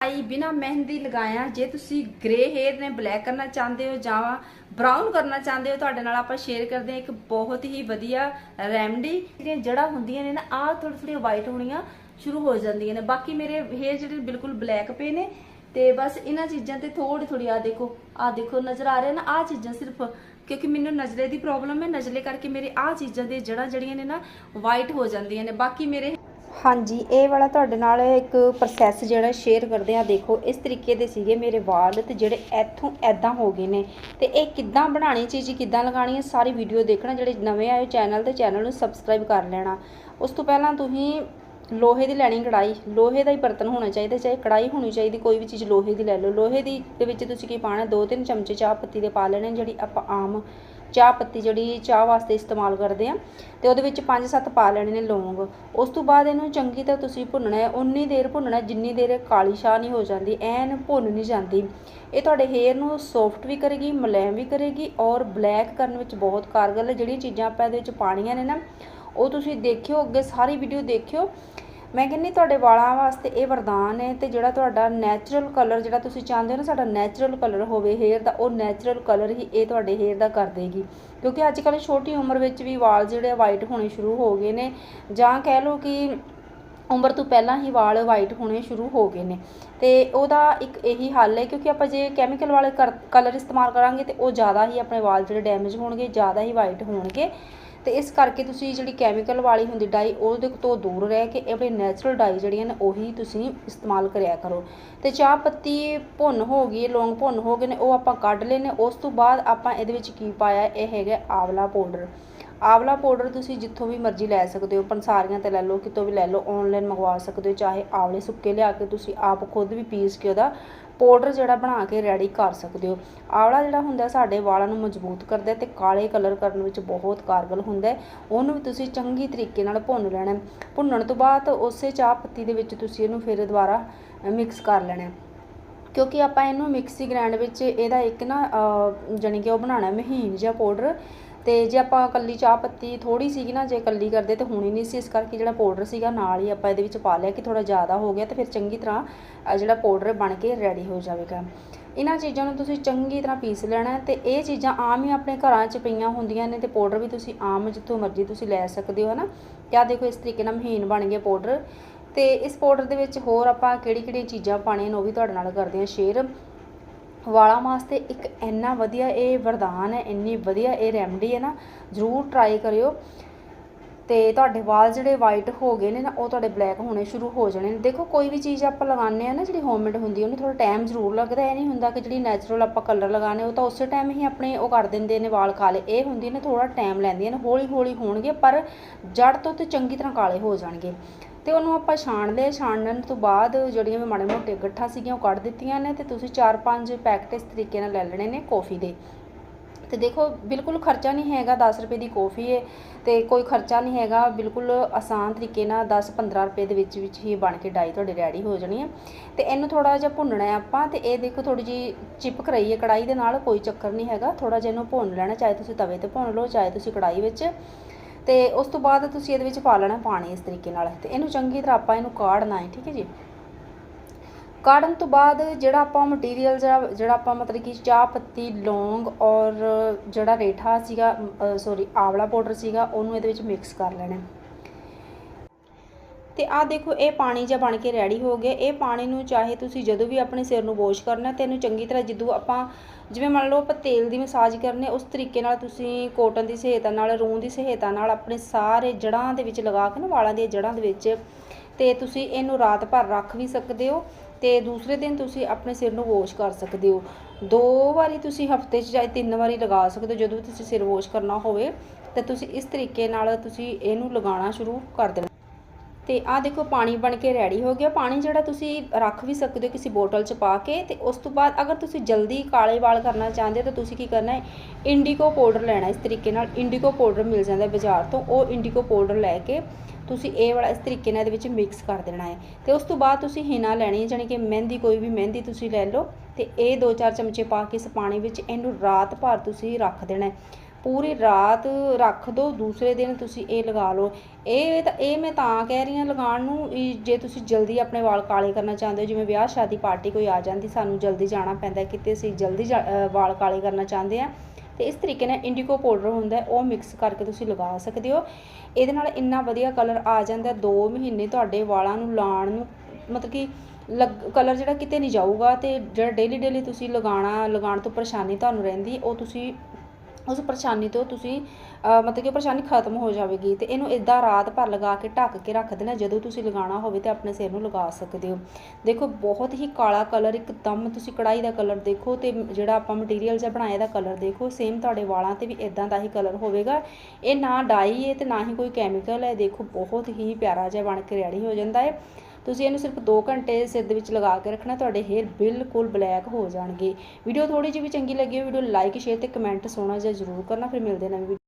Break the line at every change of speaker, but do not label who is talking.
ਆਈ ਬਿਨਾ ਮਹਿੰਦੀ ਲਗਾਇਆ। ਜੇ ਤੁਸੀਂ ਗ੍ਰੇ ਹੇਅਰ ਨੇ ਬਲੈਕ ਕਰਨਾ ਚਾਹੁੰਦੇ ਹੋ ਜਾਂ ਬਰਾਊਨ ਕਰਨਾ ਚਾਹੁੰਦੇ ਹੋ, ਤੁਹਾਡੇ ਨਾਲ ਆਪਾਂ ਸ਼ੇਅਰ ਕਰਦੇ ਹਾਂ ਇੱਕ ਬਹੁਤ ਹੀ ਵਧੀਆ ਰੈਮਡੀ ਜਿਹੜੀਆਂ ਜੜਾਂ ਹੁੰਦੀਆਂ ਨੇ ਨਾ, ਆਹ ਥੋੜੀ ਥੋੜੀਆਂ ਵਾਈਟ ਹੋਣੀਆਂ ਸ਼ੁਰੂ ਹੋ ਜਾਂਦੀਆਂ ਨੇ। ਬਾਕੀ ਮੇਰੇ ਹੇਅਰ ਜਿਹੜੇ ਬਿਲਕੁਲ ਬਲੈਕ ਪਏ ਨੇ ਤੇ ਬਸ ਇਹਨਾਂ ਚੀਜ਼ਾਂ ਤੇ ਥੋੜੀ ਥੋੜੀ ਆ ਦੇਖੋ ਆ ਦੇਖੋ ਨਜ਼ਰ ਆ ਰਿਹਾ ਨਾ। ਆ ਚੀਜ਼ਾਂ ਸਿਰਫ ਕਿਉਂਕਿ ਮੈਨੂੰ ਨਜ਼ਲੇ ਦੀ ਪ੍ਰੋਬਲਮ ਹੈ ਨਜ਼ਲੇ ਕਰਕੇ ਮੇਰੇ ਆ ਚੀਜ਼ਾਂ ਦੇ ਜੜਾਂ ਜਿਹੜੀਆਂ ਨੇ ਨਾ ਵਾਈਟ ਹੋ ਜਾਂਦੀਆਂ ਨੇ। ਬਾਕੀ ਮੇਰੇ ਹਾਂਜੀ, ਇਹ ਵਾਲਾ ਤੁਹਾਡੇ ਨਾਲ ਇੱਕ ਪ੍ਰੋਸੈਸ ਜਿਹੜਾ ਸ਼ੇਅਰ ਕਰਦੇ ਆ, ਦੇਖੋ, ਇਸ ਤਰੀਕੇ ਦੇ ਸੀਗੇ ਮੇਰੇ ਵਾਲ ਤੇ ਜਿਹੜੇ ਇੱਥੋਂ ਐਦਾਂ ਹੋ ਗਏ ਨੇ। ਤੇ ਇਹ ਕਿੱਦਾਂ ਬਣਾਣੀ ਚੀਜ਼, ਕਿੱਦਾਂ ਲਗਾਣੀ ਹੈ, ਸਾਰੀ ਵੀਡੀਓ ਦੇਖਣਾ, ਜਿਹੜੇ ਨਵੇਂ ਆਏ ਚੈਨਲ ਤੇ ਚੈਨਲ ਨੂੰ ਸਬਸਕ੍ਰਾਈਬ ਕਰ ਲੈਣਾ। ਉਸ ਤੋਂ ਪਹਿਲਾਂ ਤੁਸੀਂ ਲੋਹੇ ਦੀ ਲੈਣੀ ਕੜਾਈ ਲੋਹੇ ਦਾ ਹੀ ਬਰਤਨ ਹੋਣਾ ਚਾਹੀਦਾ, ਚਾਹੇ ਕੜਾਈ ਹੋਣੀ ਚਾਹੀਦੀ, ਕੋਈ ਵੀ ਚੀਜ਼ ਲੋਹੇ ਦੀ ਲੈ ਲਓ। ਲੋਹੇ ਦੀ ਦੇ ਵਿੱਚ ਤੁਸੀਂ ਕੀ ਪਾਣਾ ਦੋ ਤਿੰਨ ਚਮਚੇ ਚਾਹ ਪੱਤੀ ਦੇ ਪਾ ਲੈਣੇ, ਜਿਹੜੀ ਆਪਾਂ ਆਮ ਚਾਹ ਪੱਤੀ ਜਿਹੜੀ ਚਾਹ ਵਾਸਤੇ ਇਸਤੇਮਾਲ ਕਰਦੇ ਆ ਤੇ ਉਹਦੇ ਵਿੱਚ 5-7 ਪਾ ਲੈਣੇ ਨੇ ਲੌਂਗ। ਉਸ ਤੋਂ ਬਾਅਦ ਇਹਨੂੰ ਚੰਗੀ ਤਰ੍ਹਾਂ ਤੁਸੀਂ ਭੁੰਨਣਾ ਹੈ ਉਨੀ ਦੇਰ ਭੁੰਨਣਾ ਜਿੰਨੀ ਦੇਰ ਇਹ ਕਾਲੀ ਸ਼ਾਹ ਨਹੀਂ ਹੋ ਜਾਂਦੀ, ਐਨ ਭੁੰਨ ਨਹੀਂ ਜਾਂਦੀ। ਇਹ ਤੁਹਾਡੇ ਹੇਅਰ ਨੂੰ ਸੌਫਟ ਵੀ ਕਰੇਗੀ ਮੁਲਾਇਮ ਵੀ ਕਰੇਗੀ ਔਰ ਬਲੈਕ ਕਰਨ ਵਿੱਚ ਬਹੁਤ ਕਾਰਗਰ ਹੈ। ਜਿਹੜੀਆਂ ਚੀਜ਼ਾਂ ਆਪਾਂ ਇਹਦੇ ਵਿੱਚ ਪਾਣੀਆਂ ਨੇ ਨਾ, ਉਹ ਤੁਸੀਂ ਦੇਖਿਓ, ਅੱਗੇ ਸਾਰੀ ਵੀਡੀਓ ਦੇਖਿਓ। ਮੈਂ ਕਹਿੰਨੀ ਤੁਹਾਡੇ ਵਾਲਾਂ ਵਾਸਤੇ ਇਹ ਵਰਦਾਨ ਹੈ ਤੇ ਜਿਹੜਾ ਤੁਹਾਡਾ ਨੈਚੁਰਲ ਕਲਰ ਜਿਹੜਾ ਤੁਸੀਂ ਚਾਹੁੰਦੇ ਹੋ ਨਾ, ਸਾਡਾ ਨੈਚੁਰਲ ਕਲਰ ਹੋਵੇ ਹੇਅਰ ਦਾ, ਉਹ ਨੈਚੁਰਲ ਕਲਰ ਹੀ ਇਹ ਤੁਹਾਡੇ ਹੇਅਰ ਦਾ ਕਰ ਦੇਗੀ। ਕਿਉਂਕਿ ਅੱਜ ਕੱਲ੍ਹ ਛੋਟੀ ਉਮਰ ਵਿੱਚ ਵੀ ਵਾਲ ਜਿਹੜੇ ਵਾਈਟ ਹੋਣੇ ਸ਼ੁਰੂ ਹੋ ਗਏ ਨੇ, ਜਾਂ ਕਹਿ ਲਓ ਕਿ ਉਮਰ ਤੋਂ ਪਹਿਲਾਂ ਹੀ ਵਾਲ ਵਾਈਟ ਹੋਣੇ ਸ਼ੁਰੂ ਹੋ ਗਏ ਨੇ। ਤੇ ਉਹਦਾ ਇੱਕ ਇਹੀ ਹੱਲ ਹੈ, ਕਿਉਂਕਿ ਆਪਾਂ ਜੇ ਕੈਮੀਕਲ ਵਾਲੇ ਕਲਰ ਇਸਤੇਮਾਲ ਕਰਾਂਗੇ ਤੇ ਉਹ ਜ਼ਿਆਦਾ ਹੀ ਆਪਣੇ ਵਾਲ ਜਿਹੜੇ ਡੈਮੇਜ ਹੋਣਗੇ, ਜ਼ਿਆਦਾ ਹੀ ਵਾਈਟ ਹੋਣਗੇ। ਤੇ ਇਸ ਕਰਕੇ ਤੁਸੀਂ ਜਿਹੜੀ ਕੈਮੀਕਲ ਵਾਲੀ ਹੁੰਦੀ ਡਾਈ ਉਹਦੇ ਤੋਂ ਦੂਰ ਰਹਿ ਕੇ ਆਪਣੇ ਨੈਚੁਰਲ ਡਾਈ ਜਿਹੜੀਆਂ ਨੇ ਉਹੀ ਤੁਸੀਂ ਇਸਤੇਮਾਲ ਕਰਿਆ ਕਰੋ। ਤੇ ਚਾਹ ਪੱਤੀ ਭੁੰਨ ਹੋ ਗਈ, ਲੌਂਗ ਭੁੰਨ ਹੋ ਗਏ ਨੇ, ਉਹ ਆਪਾਂ ਕੱਢ ਲਏ ਨੇ ਉਸ ਤੋਂ ਬਾਅਦ ਆਪਾਂ ਇਹਦੇ ਵਿੱਚ ਕੀ ਪਾਇਆ, ਇਹ ਹੈਗਾ ਆਵਲਾ ਪਾਊਡਰ ਆਵਲਾ ਪਾਊਡਰ ਤੁਸੀਂ ਜਿੱਥੋਂ ਵੀ ਮਰਜ਼ੀ ਲੈ ਸਕਦੇ ਹੋ, ਪੰਸਾਰੀਆਂ ਤੇ ਲੈ ਲਓ, ਕਿਤੋਂ ਵੀ ਲੈ ਲਓ ਆਨਲਾਈਨ ਮੰਗਵਾ ਸਕਦੇ ਹੋ, ਚਾਹੇ ਆਵਲੇ ਸੁੱਕੇ ਲਿਆ ਕੇ ਤੁਸੀਂ ਆਪ ਖੁਦ ਵੀ ਪੀਸ ਕੇ ਉਹਦਾ ਪਾਊਡਰ ਜਿਹੜਾ ਬਣਾ ਕੇ ਰੈਡੀ ਕਰ ਸਕਦੇ ਹੋ। ਆਵਲਾ ਜਿਹੜਾ ਹੁੰਦਾ ਸਾਡੇ ਵਾਲਾਂ ਨੂੰ ਮਜ਼ਬੂਤ ਕਰਦਾ ਤੇ ਕਾਲੇ ਕਲਰ ਕਰਨ ਵਿੱਚ ਬਹੁਤ ਕਾਰਗਰ ਹੁੰਦਾ ਉਹਨੂੰ ਵੀ ਤੁਸੀਂ ਚੰਗੀ ਤਰੀਕੇ ਨਾਲ ਭੁੰਨ ਲੈਣਾ ਭੁੰਨਣ ਤੋਂ ਬਾਅਦ ਉਸੇ ਚਾਹ ਪੱਤੀ ਦੇ ਵਿੱਚ ਤੁਸੀਂ ਇਹਨੂੰ ਫਿਰ ਦੁਬਾਰਾ ਮਿਕਸ ਕਰ ਲੈਣਾ ਕਿਉਂਕਿ ਆਪਾਂ ਇਹਨੂੰ ਮਿਕਸੀ ਗ੍ਰਾਈਂਡ ਵਿੱਚ ਇਹਦਾ ਇੱਕ ਨਾ ਜਾਣੀ ਕਿ ਉਹ ਬਣਾਉਣਾ ਮਹੀਨ ਜਿਹਾ ਪਾਊਡਰ। ਤੇ ਜੇ ਆਪਾਂ ਕੱਲੀ ਚਾਹ ਪੱਤੀ ਥੋੜੀ ਸੀਗੀ ਨਾ, ਜੇ ਕੱਲੀ ਕਰਦੇ ਤੇ ਹੋਣੀ ਨਹੀਂ ਸੀ, ਇਸ ਕਰਕੇ ਜਿਹੜਾ ਪਾਊਡਰ ਸੀਗਾ ਨਾਲ ਹੀ ਆਪਾਂ ਇਹਦੇ ਵਿੱਚ ਪਾ ਲਿਆ ਕਿ ਥੋੜਾ ਜ਼ਿਆਦਾ ਹੋ ਗਿਆ ਤੇ ਫਿਰ ਚੰਗੀ ਤਰ੍ਹਾਂ ਜਿਹੜਾ ਪਾਊਡਰ ਬਣ ਕੇ ਰੈਡੀ ਹੋ ਜਾਵੇਗਾ। ਇਹਨਾਂ ਚੀਜ਼ਾਂ ਨੂੰ ਤੁਸੀਂ ਚੰਗੀ ਤਰ੍ਹਾਂ ਪੀਸ ਲੈਣਾ ਤੇ ਇਹ ਚੀਜ਼ਾਂ ਆਮ ਹੀ ਆਪਣੇ ਘਰਾਂ 'ਚ ਪਈਆਂ ਹੁੰਦੀਆਂ ਨੇ ਤੇ ਪਾਊਡਰ ਵੀ ਤੁਸੀਂ ਆਮ ਜਿੱਥੋਂ ਮਰਜ਼ੀ ਤੁਸੀਂ ਲੈ ਸਕਦੇ ਹੋ, ਹਨਾ? ਕਿਆ ਦੇਖੋ, ਇਸ ਤਰੀਕੇ ਨਾਲ ਮਹੀਨ ਬਣ ਗਿਆ ਪਾਊਡਰ ਤੇ ਇਸ ਪਾਊਡਰ ਦੇ ਵਿੱਚ ਹੋਰ ਆਪਾਂ ਕਿਹੜੀ ਕਿਹੜੀ ਚੀਜ਼ਾਂ ਪਾਣੀਆਂ ਨੇ ਉਹ ਵੀ ਤੁਹਾਡੇ ਨਾਲ ਕਰਦੇ ਹਾਂ ਸ਼ੇਅਰ ਵਾਲਾਂ ਵਾਸਤੇ ਇੱਕ ਇੰਨਾ ਵਧੀਆ ਇਹ ਵਰਦਾਨ ਹੈ, ਇੰਨੀ ਵਧੀਆ ਇਹ ਰੈਮਡੀ ਹੈ ਨਾ, ਜ਼ਰੂਰ ਟਰਾਈ ਕਰਿਓ। ਤੇ ਤੁਹਾਡੇ ਵਾਲ ਜਿਹੜੇ ਵਾਈਟ ਹੋ ਗਏ ਨੇ ਨਾ, ਉਹ ਤੁਹਾਡੇ ਬਲੈਕ ਹੋਣੇ ਸ਼ੁਰੂ ਹੋ ਜਾਣੇ ਨੇ। ਦੇਖੋ, ਕੋਈ ਵੀ ਚੀਜ਼ ਆਪਾਂ ਲਗਾਉਂਦੇ ਆ ਨਾ, ਜਿਹੜੀ ਹੋਮਮੇਡ ਹੁੰਦੀ ਉਹਨੂੰ ਥੋੜਾ ਟਾਈਮ ਜ਼ਰੂਰ ਲੱਗਦਾ ਇਹ ਨਹੀਂ ਹੁੰਦਾ ਕਿ ਜਿਹੜੀ ਨੈਚੁਰਲ ਆਪਾਂ ਕਲਰ ਲਗਾਣੇ ਉਹ ਤਾਂ ਉਸੇ ਟਾਈਮ ਹੀ ਆਪਣੇ ਉਹ ਕਰ ਦਿੰਦੇ ਨੇ ਵਾਲ ਕਾਲੇ ਇਹ ਹੁੰਦੀ ਨੇ ਥੋੜਾ ਟਾਈਮ ਲੈਂਦੀਆਂ ਨੇ ਹੌਲੀ ਹੌਲੀ ਹੋਣਗੇ, ਪਰ ਜੜ ਤੋਂ ਤੇ ਚੰਗੀ ਤਰ੍ਹਾਂ ਕਾਲੇ ਹੋ ਜਾਣਗੇ। ਤੇ ਉਹਨੂੰ ਆਪਾਂ ਛਾਣ ਲਏ, ਛਾਣਨ ਤੋਂ ਬਾਅਦ ਜਿਹੜੀਆਂ ਵੀ ਮਾੜੇ ਮੋਟੇ ਗੱਠਾਂ ਸੀਗੀਆਂ ਉਹ ਕੱਢ ਦਿੱਤੀਆਂ ਨੇ ਤੇ ਤੁਸੀਂ 4-5 ਪੈਕਟ ਇਸ ਤਰੀਕੇ ਨਾਲ ਲੈ ਲੈਣੇ ਨੇ ਕੌਫੀ ਦੇ। ਤੇ ਦੇਖੋ, ਬਿਲਕੁਲ ਖਰਚਾ ਨਹੀਂ ਹੈਗਾ 10 ਰੁਪਏ ਦੀ ਕੌਫੀ ਹੈ ਤੇ ਕੋਈ ਖਰਚਾ ਨਹੀਂ ਹੈਗਾ, ਬਿਲਕੁਲ ਆਸਾਨ ਤਰੀਕੇ ਨਾਲ 10-15 ਰੁਪਏ ਦੇ ਵਿੱਚ ਵਿੱਚ ਹੀ ਬਣ ਕੇ ਡਾਈ ਤੁਹਾਡੀ ਰੈਡੀ ਹੋ ਜਾਣੀ ਹੈ ਤੇ ਇਹਨੂੰ ਥੋੜਾ ਜਿਹਾ ਭੁੰਨਣਾ ਹੈ ਆਪਾਂ ਤੇ ਇਹ ਦੇਖੋ ਥੋੜੀ ਜੀ ਚਿਪਕ ਰਹੀ ਹੈ ਕੜਾਈ ਦੇ ਨਾਲ, ਕੋਈ ਚੱਕਰ ਨਹੀਂ ਹੈਗਾ। ਥੋੜਾ ਜਿਹਾ ਇਹਨੂੰ ਭੁੰਨ ਲੈਣਾ, ਚਾਹੇ ਤੁਸੀਂ ਤਵੇ ਤੇ ਭੁੰਨ ਲਓ, ਚਾਹੇ ਤੁਸੀਂ ਕੜਾਈ ਵਿੱਚ। ਤੇ ਉਸ ਤੋਂ ਬਾਅਦ ਤੁਸੀਂ ਇਹਦੇ ਵਿੱਚ ਪਾ ਲੈਣਾ ਪਾਣੀ ਇਸ ਤਰੀਕੇ ਨਾਲ। ਤੇ ਇਹਨੂੰ ਚੰਗੀ ਤਰ੍ਹਾਂ ਆਪਾਂ ਇਹਨੂੰ ਕਾੜਨਾ ਹੈ, ਠੀਕ ਹੈ ਜੀ? ਕਾੜਨ ਤੋਂ ਬਾਅਦ ਜਿਹੜਾ ਆਪਾਂ ਮਟੀਰੀਅਲ ਜਿਹੜਾ ਜਿਹੜਾ ਆਪਾਂ ਮਤਲਬ ਕਿ ਚਾਹ ਪੱਤੀ, ਲੌਂਗ ਔਰ ਜਿਹੜਾ ਰੇਠਾ ਸੀਗਾ ਸੌਰੀ ਆਵਲਾ ਪਾਊਡਰ ਸੀਗਾ, ਉਹਨੂੰ ਇਹਦੇ ਵਿੱਚ ਮਿਕਸ ਕਰ ਲੈਣਾ ਤੇ ਆਹ ਦੇਖੋ, ਇਹ ਪਾਣੀ ਜਿਹਾ ਬਣ ਕੇ ਰੈਡੀ ਹੋ ਗਿਆ। ਇਹ ਪਾਣੀ ਨੂੰ ਚਾਹੇ ਤੁਸੀਂ ਜਦੋਂ ਵੀ ਆਪਣੇ ਸਿਰ ਨੂੰ ਵਾਸ਼ ਕਰਨਾ, ਤੇ ਇਹਨੂੰ ਚੰਗੀ ਤਰ੍ਹਾਂ ਜਿੱਦੋਂ ਆਪਾਂ ਜਿਵੇਂ ਮੰਨ ਲਓ ਆਪਾਂ ਤੇਲ ਦੀ ਮਸਾਜ ਕਰਨੇ, ਉਸ ਤਰੀਕੇ ਨਾਲ ਤੁਸੀਂ ਕੋਟਨ ਦੀ ਸਹਾਇਤਾ ਨਾਲ, ਰੂੰ ਦੀ ਸਹਾਇਤਾ ਨਾਲ ਆਪਣੇ ਸਾਰੇ ਜੜਾਂ ਦੇ ਵਿੱਚ ਲਗਾ ਕੇ ਨਾ, ਵਾਲਾਂ ਦੀਆਂ ਜੜਾਂ ਦੇ ਵਿੱਚ, ਤੇ ਤੁਸੀਂ ਇਹਨੂੰ ਰਾਤ ਭਰ ਰੱਖ ਵੀ ਸਕਦੇ ਹੋ, ਤੇ ਦੂਸਰੇ ਦਿਨ ਤੁਸੀਂ ਆਪਣੇ ਸਿਰ ਨੂੰ ਵਾਸ਼ ਕਰ ਸਕਦੇ ਹੋ। ਦੋ ਵਾਰੀ ਤੁਸੀਂ ਹਫ਼ਤੇ 'ਚ ਚਾਹੇ ਤਿੰਨ ਵਾਰੀ ਲਗਾ ਸਕਦੇ ਹੋ, ਜਦੋਂ ਤੁਸੀਂ ਸਿਰ ਵਾਸ਼ ਕਰਨਾ ਹੋਵੇ, ਤਾਂ ਤੁਸੀਂ ਇਸ ਤਰੀਕੇ ਨਾਲ ਤੁਸੀਂ ਇਹਨੂੰ ਲਗਾਉਣਾ ਸ਼ੁਰੂ ਕਰ ਦੇਣਾ। ਤੇ ਆਹ ਦੇਖੋ ਪਾਣੀ ਬਣ ਕੇ ਰੈਡੀ ਹੋ ਗਿਆ। ਪਾਣੀ ਜਿਹੜਾ ਤੁਸੀਂ ਰੱਖ ਵੀ ਸਕਦੇ ਹੋ ਕਿਸੇ ਬੋਟਲ 'ਚ ਪਾ ਕੇ ਤੇ ਉਸ ਤੋਂ ਬਾਅਦ ਅਗਰ ਤੁਸੀਂ ਜਲਦੀ ਕਾਲੇ ਵਾਲ ਕਰਨਾ ਚਾਹੁੰਦੇ ਹੋ ਤਾਂ ਤੁਸੀਂ ਕੀ ਕਰਨਾ ਹੈ? ਇੰਡੀਗੋ ਪਾਊਡਰ ਲੈਣਾ ਇਸ ਤਰੀਕੇ ਨਾਲ। ਇੰਡੀਗੋ ਪਾਊਡਰ ਮਿਲ ਜਾਂਦਾ ਬਾਜ਼ਾਰ ਤੋਂ। ਉਹ ਇੰਡੀਗੋ ਪਾਊਡਰ ਲੈ ਕੇ ਤੁਸੀਂ ਇਹ ਵਾਲਾ ਇਸ ਤਰੀਕੇ ਨਾਲ ਇਹਦੇ ਵਿੱਚ ਮਿਕਸ ਕਰ ਦੇਣਾ ਹੈ। ਤੇ ਉਸ ਤੋਂ ਬਾਅਦ ਤੁਸੀਂ ਹਿਨਾ ਲੈਣੀ ਹੈ ਜਾਨੀ ਕਿ ਮਹਿੰਦੀ ਕੋਈ ਵੀ ਮਹਿੰਦੀ ਤੁਸੀਂ ਲੈ ਲਓ ਤੇ ਇਹ 2-4 ਚਮਚੇ ਪਾ ਕੇ ਇਸ ਪਾਣੀ ਵਿੱਚ ਇਹਨੂੰ ਰਾਤ ਭਰ ਤੁਸੀਂ ਰੱਖ ਦੇਣਾ ਹੈ। ਪੂਰੀ ਰਾਤ ਰੱਖ ਦਿਓ ਦੂਸਰੇ ਦਿਨ ਤੁਸੀਂ ਇਹ ਲਗਾ ਲਓ। ਇਹ ਤਾਂ, ਇਹ ਮੈਂ ਤਾਂ ਕਹਿ ਰਹੀ ਹਾਂ ਲਗਾਉਣ ਨੂੰ ਵੀ ਜੇ ਤੁਸੀਂ ਜਲਦੀ ਆਪਣੇ ਵਾਲ ਕਾਲੇ ਕਰਨਾ ਚਾਹੁੰਦੇ ਹੋ, ਜਿਵੇਂ ਵਿਆਹ, ਸ਼ਾਦੀ, ਪਾਰਟੀ ਕੋਈ ਆ ਜਾਂਦੀ, ਸਾਨੂੰ ਜਲਦੀ ਜਾਣਾ ਪੈਂਦਾ ਕਿਤੇ ਅਸੀਂ ਜਲਦੀ ਜਾ- ਵਾਲ ਕਾਲੇ ਕਰਨਾ ਚਾਹੁੰਦੇ ਆ ਤੇ ਇਸ ਤਰੀਕੇ ਨਾਲ ਇੰਡੀਗੋ ਪਾਊਡਰ ਹੁੰਦਾ ਉਹ ਮਿਕਸ ਕਰਕੇ ਤੁਸੀਂ ਲਗਾ ਸਕਦੇ ਹੋ। ਇਹਦੇ ਨਾਲ ਇੰਨਾ ਵਧੀਆ ਕਲਰ ਆ ਜਾਂਦਾ 2 ਮਹੀਨੇ ਤੁਹਾਡੇ ਵਾਲਾਂ ਨੂੰ ਲਾਉਣ ਨੂੰ, ਮਤਲਬ ਕਿ ਲੱਗ ਕਲਰ ਜਿਹੜਾ ਕਿਤੇ ਨਹੀਂ ਜਾਊਗਾ, ਤੇ ਜਿਹੜਾ ਡੇਲੀ ਡੇਲੀ ਤੁਸੀਂ ਲਗਾਉਣਾ, ਲਗਾਉਣ ਤੋਂ ਪਰੇਸ਼ਾਨੀ ਤੁਹਾਨੂੰ ਰਹਿੰਦੀ, ਉਹ ਤੁਸੀਂ ਉਸ ਪਰੇਸ਼ਾਨੀ ਤੋਂ ਤੁਸੀਂ ਮਤਲਬ ਕਿ ਪਰੇਸ਼ਾਨੀ ਖਤਮ ਹੋ ਜਾਵੇਗੀ ਤੇ ਇਹਨੂੰ ਇਦਾਂ ਰਾਤ ਭਰ ਲਗਾ ਕੇ ਢੱਕ ਕੇ ਰੱਖ ਦੇਣਾ, ਜਦੋਂ ਤੁਸੀਂ ਲਗਾਉਣਾ ਹੋਵੇ ਤੇ ਆਪਣੇ ਸਿਰ ਨੂੰ ਲਗਾ ਸਕਦੇ ਹੋ। ਦੇਖੋ, ਬਹੁਤ ਹੀ ਕਾਲਾ ਕਲਰ ਇੱਕਦਮ ਤੁਸੀਂ ਕੜਾਈ ਦਾ ਕਲਰ ਦੇਖੋ ਤੇ ਜਿਹੜਾ ਆਪਾਂ ਮਟੀਰੀਅਲ ਜਿਹਾ ਬਣਾਇਆ ਦਾ ਕਲਰ ਦੇਖੋ ਸੇਮ ਤੁਹਾਡੇ ਵਾਲਾਂ ਤੇ ਵੀ ਇਦਾਂ ਦਾ ਹੀ ਕਲਰ ਹੋਵੇਗਾ। ਇਹ ਨਾ ਡਾਈ ਹੈ ਤੇ ਨਾ ਹੀ ਕੋਈ ਕੈਮੀਕਲ ਹੈ ਦੇਖੋ, ਬਹੁਤ ਹੀ ਪਿਆਰਾ ਜਿਹਾ ਬਣ ਕੇ ਰੈਡੀ ਹੋ ਜਾਂਦਾ ਹੈ ਤੁਸੀਂ ਇਹਨੂੰ ਸਿਰਫ 2 ਘੰਟੇ ਸਿਰ ਦੇ ਵਿੱਚ ਲਗਾ ਕੇ ਰੱਖਣਾ, ਤੁਹਾਡੇ ਹੇਅਰ ਬਿਲਕੁਲ ਬਲੈਕ ਹੋ ਜਾਣਗੇ। ਵੀਡੀਓ ਥੋੜੀ ਜਿਹੀ ਵੀ ਚੰਗੀ ਲੱਗੀ ਹੋ ਵੀਡੀਓ ਲਾਈਕ ਸ਼ੇਅਰ ਤੇ ਕਮੈਂਟ ਸੋਹਣਾ ਜਿਹਾ ਜ਼ਰੂਰ ਕਰਨਾ, ਫਿਰ ਮਿਲਦੇ ਨਵੀਂ video